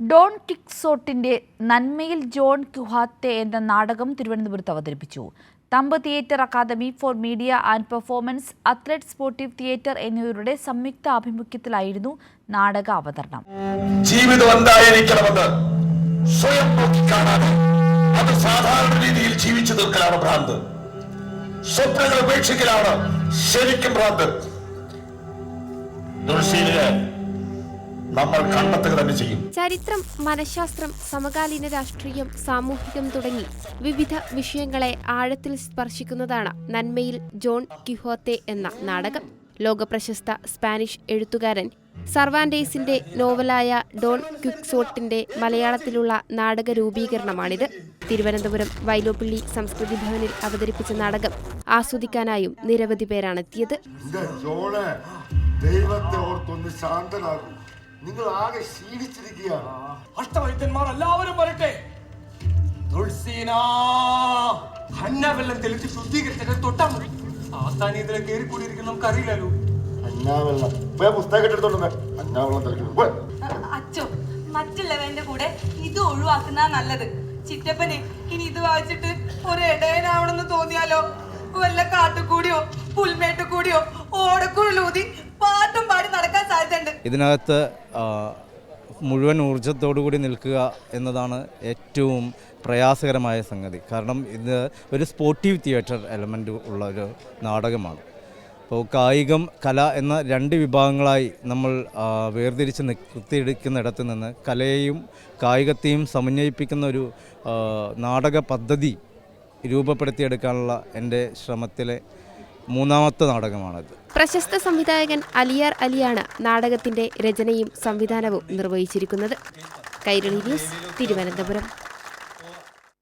Don കിക്സോട്ടിന്റെ നന്മയിൽ John ക്യുഹാത്തെ എന്ന നാടകം തിരുവനന്തപുരത്ത് അവതരിപ്പിച്ചു. Thamp theatre academy for media and performance athlete sportive theatre എന്നിവരുടെ സംയുക്ത ആഭിമുഖ്യത്തിലായിരുന്നു നാടക അവതരണം. ജീവിതം എന്തായിരിക്കണമെന്ന് സ്വയം നോക്കിക്കാണാതെ അത് സാധാരണ രീതിയിൽ ജീവിച്ചു തീർക്കലാണ് ഭ്രാന്ത്. സ്വപ്നങ്ങൾ ഉപേക്ഷിക്കലാണ് ശരിക്കും ഭ്രാന്ത്. തുളസിയിലെ നമ്മൾ കണ്ടെത്തുക തന്നെ ചെയ്യും. ചരിത്രം മനഃശാസ്ത്രം സമകാലീന രാഷ്ട്രീയം സാമൂഹികം തുടങ്ങി വിവിധ വിഷയങ്ങളെ ആഴത്തിൽ സ്പർശിക്കുന്നതാണ് നന്മയിൽ ജോൺ കിഹോത്തെ എന്ന നാടകം. ലോകപ്രശസ്ത സ്പാനിഷ് എഴുത്തുകാരൻ സർവാൻഡേസിന്റെ നോവലായ ഡോൺ ക്വിക്സോട്ടിന്റെ മലയാളത്തിലുള്ള നാടക രൂപീകരണമാണിത്. തിരുവനന്തപുരം വൈലോപ്പിള്ളി സംസ്കൃതി ഭവനിൽ അവതരിപ്പിച്ച നാടകം. ആസ്വദിക്കാനായും നിരവധി പേരാണെത്തിയത് ദൈവത്തെ ഓർത്തൊന്ന് ശാന്തനാകും. നിങ്ങൾ ആകെ ക്ഷീണിച്ചിരിക്കുകയാണ് അഷ്ടവൈദ്യന്മാർ എല്ലാവരും വരട്ടെ. തുൾസീന ഹന്ന വെള്ളം തെളിച്ച് ശുദ്ധീകരിച്ചിട്ട് തൊട്ടാ മതി. ആസ്ഥാനി ഇതിലെ കയറി കൂടിയിരിക്കുന്ന നമുക്ക് അറിയില്ലല്ലോ അന്നാവെള്ളം. പോയ പുസ്തകം എടുത്തോണ്ട് അന്നാവെള്ളം തിരക്കുന്നു അച്ചോ മറ്റുള്ളവന്റെ കൂടെ ഇത് ഒഴിവാക്കുന്ന നല്ലത്. ചിറ്റപ്പനെ ഇനി ഇത് വായിച്ചിട്ട് ഒരു ഇടയനാവണമെന്ന് തോന്നിയാലോ? വല്ല കാട്ടുകൂടിയോ പുൽമേട്ടുകൂടിയോ ഓടക്കുഴലൂതി ഇതിനകത്ത് മുഴുവൻ ഊർജത്തോടു കൂടി നിൽക്കുക എന്നതാണ് ഏറ്റവും പ്രയാസകരമായ സംഗതി. കാരണം ഇത് ഒരു സ്പോർട്ടീവ് തിയേറ്റർ എലമെന്റ് ഉള്ള ഒരു നാടകമാണ്. അപ്പോൾ കായികം കല എന്ന രണ്ട് വിഭാഗങ്ങളായി നമ്മൾ വേർതിരിച്ച് നിർത്തിയെടുക്കുന്നിടത്ത് നിന്ന് കലയെയും കായികത്തെയും സമന്വയിപ്പിക്കുന്ന ഒരു നാടക പദ്ധതി രൂപപ്പെടുത്തിയെടുക്കാനുള്ള എന്റെ ശ്രമത്തിലെ മൂന്നാമത്തെ നാടകമാണിത്. പ്രശസ്ത സംവിധായകൻ അലിയാർ അലിയാണ് നാടകത്തിന്റെ രചനയും സംവിധാനവും നിർവഹിച്ചിരിക്കുന്നത്. കൈരളി ന്യൂസ് തിരുവനന്തപുരം.